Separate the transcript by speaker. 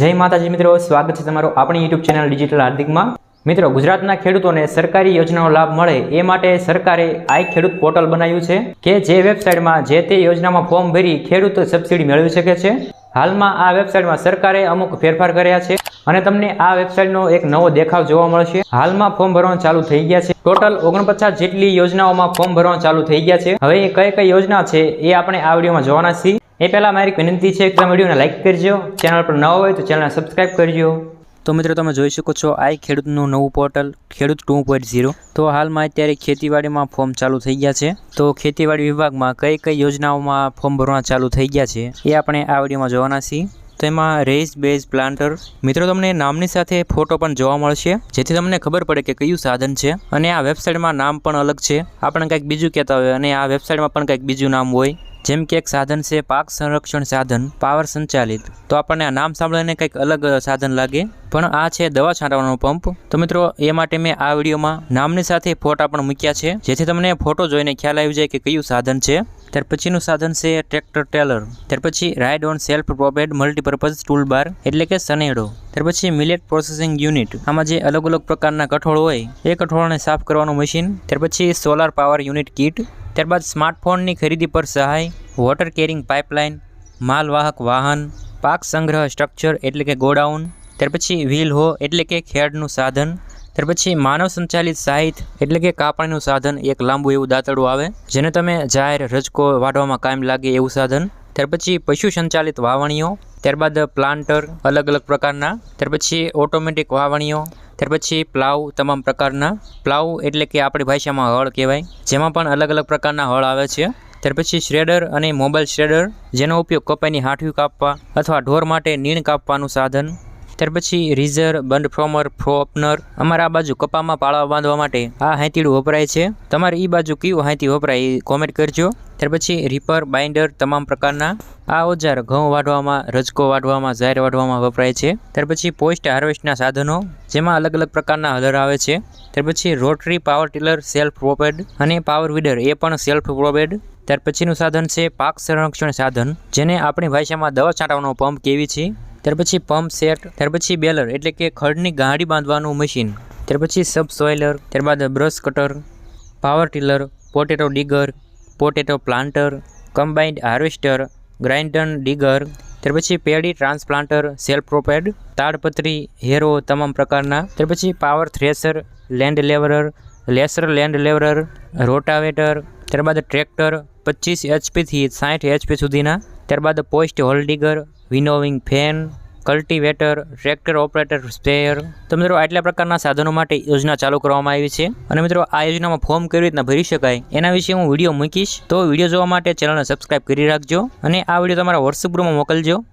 Speaker 1: જય માતાજી મિત્રો, સ્વાગત છે તમારું આપણી યુટ્યુબ ચેનલ ડિજિટલ હાર્દિકમાં. મિત્રો, ગુજરાતના ખેડૂતોને સરકારી યોજનાનો લાભ મળે એ માટે સરકારે આઈ ખેડૂત પોર્ટલ બનાવ્યું છે કે જે વેબસાઇટમાં જે તે યોજનામાં ફોર્મ ભરી ખેડૂત સબસિડી મેળવી શકે છે. હાલમાં આ વેબસાઇટમાં સરકારે અમુક ફેરફાર કર્યા છે અને તમને આ વેબસાઇટનો એક નવો દેખાવ જોવા મળશે. હાલમાં ફોર્મ ભરવાનું ચાલુ થઈ ગયા છે. ટોટલ ઓગણપચાસ જેટલી યોજનાઓમાં ફોર્મ ભરવાનું ચાલુ થઈ ગયા છે. હવે કઈ કઈ યોજના છે એ આપણે આ વિડીયોમાં જોવાના છીએ. એ પહેલાં મારી વિનંતી છે કે તમે વિડીયોને લાઇક કરજો ચેનલ પર નવો હોય તો ચેનલને સબસ્ક્રાઇબ કરજો. તો મિત્રો તમે જોઈ શકો છો, આ ખેડૂતનું નવું પોર્ટલ ખેડૂત ટુ પોઈન્ટ ઝીરો. તો હાલમાં અત્યારે ખેતીવાડીમાં ફોર્મ ચાલુ થઈ ગયા છે. તો ખેતીવાડી વિભાગમાં કઈ કઈ યોજનાઓમાં ફોર્મ ભરવા ચાલુ થઈ ગયા છે, એ આપણે આ વિડીયોમાં જોવાના છીએ. તો એમાં રેસ બેઝ પ્લાન્ટર મિત્રો તમને નામની સાથે ફોટો પણ જોવા મળશે, જેથી તમને ખબર પડે કે કયું સાધન છે. અને આ વેબસાઇટમાં નામ પણ અલગ છે. આપણે કંઈક બીજું કહેતા હોય અને આ વેબસાઇટમાં પણ કંઈક બીજું નામ હોય. જેમ કે એક સાધન છે, પાક સંરક્ષણ સાધન, પાવર સંચાલિત. તો આપણને આ નામ સાંભળીને કંઈક અલગ સાધન લાગે. પણ આ છે દવા છાંટવાનો પંપ. તો મિત્રો, એ માટે મેં આ વિડીયોમાં નામની સાથે ફોટા પણ મૂક્યા છે. જેથી તમને ફોટો જોઈને ખ્યાલ આવી જાય કે કયું સાધન છે. ત્યાર પછીનું સાધન છે ટ્રેક્ટર ટેલર. ત્યાર પછી ride on self propelled multipurpose tool bar એટલે કે સનેડો ત્યાર પછી મિલેટ પ્રોસેસિંગ યુનિટ આમાં જે અલગ અલગ પ્રકારના કઠોળ હોય, એ કઠોળને સાફ કરવાનું મશીન ત્યાર પછી સોલાર પાવર યુનિટ કીટ ત્યારબાદ સ્માર્ટફોનની ખરીદી પર સહાય વોટર કેરિંગ પાઇપલાઇન માલવાહક વાહન, પાક સંગ્રહ સ્ટ્રક્ચર એટલે કે ગોડાઉન ત્યાર પછી વ્હીલ હો એટલે કે ખેડનું સાધન ત્યાર પછી માનવ સંચાલિત સાહિત એટલે કે કાપણીનું સાધન એક લાંબુ એવું દાંતડું આવે, જેને તમે જાહેર રજકો વાઢવામાં કાયમ લાગે એવું સાધન ત્યાર પછી પશુ સંચાલિત વાવણીઓ ત્યારબાદ પ્લાન્ટર અલગ અલગ પ્રકારના ત્યાર પછી ઓટોમેટિક વાવણીઓ ત્યાર પછી પ્લાવ તમામ પ્રકારના. પ્લાવ એટલે કે આપણી ભાષામાં હળ કહેવાય, જેમાં પણ અલગ અલગ પ્રકારના હળ આવે છે. ત્યાર પછી શ્રેડર અને મોબાઈલ શ્રેડર, જેનો ઉપયોગ કપાઈની હાઠવી કાપવા અથવા ઢોર માટે નીણ કાપવાનું સાધન. ત્યાર પછી રીઝર બંડ ફ્રોમર ફ્રો ઓપનર અમારા આ બાજુ કપામાં પાળા બાંધવા માટે આ હાંતીડું વપરાય છે. તમારે એ બાજુ કયું હાંતી વપરાય એ કોમેન્ટ કરજો. ત્યાર પછી રીપર બાઇન્ડર તમામ પ્રકારના આ ઓજાર ઘઉં વાઢવામાં, રજકો વાઢવામાં, ઝાર વાઢવામાં વપરાય છે. ત્યાર પછી પોસ્ટ હાર્વેસ્ટના સાધનો જેમાં અલગ અલગ પ્રકારના હલર આવે છે. ત્યાર પછી rotary power tiller self propelled અને પાવર વીડર એ પણ સેલ્ફ પ્રોપેડ ત્યાર પછીનું સાધન છે પાક સંરક્ષણ સાધન. જેને આપણી ભાષામાં દવા છાંટવાનો પંપ કેવી છે? ત્યાર પછી પંપ સેટ, ત્યાર પછી બેલર એટલે કે ખડની ગાંડી બાંધવાનું મશીન. ત્યાર પછી સબ સોઇલર ત્યારબાદ brush cutter, power tiller, potato digger, potato planter, combined harvester grinder digger, ત્યાર પછી પેડી ટ્રાન્સપ્લાન્ટર સેલ્ફ પ્રોપેડ તાડપત્રી, હેરો તમામ પ્રકારના. ત્યાર પછી power thresher land leveller, laser land leveller, rotavator, ત્યારબાદ ટ્રેક્ટર પચીસ એચપીથી સાઠ એચપી સુધીના, ત્યારબાદ post hole digger, winnowing fan, cultivator, tractor operator spare તો મિત્રો આટલા પ્રકારના સાધનો માટે યોજના ચાલુ કરવામાં આવી છે. અને મિત્રો આ યોજનામાં ફોર્મ કેવી રીતના ભરી શકાય એના વિશે હું વીડિયો મૂકીશ. તો વીડિયો જોવા માટે ચેનલને સબસ્ક્રાઇબ કરી રાખજો. અને આ વીડિયો તમારા વોટ્સઅપ ગ્રુપમાં મોકલજો.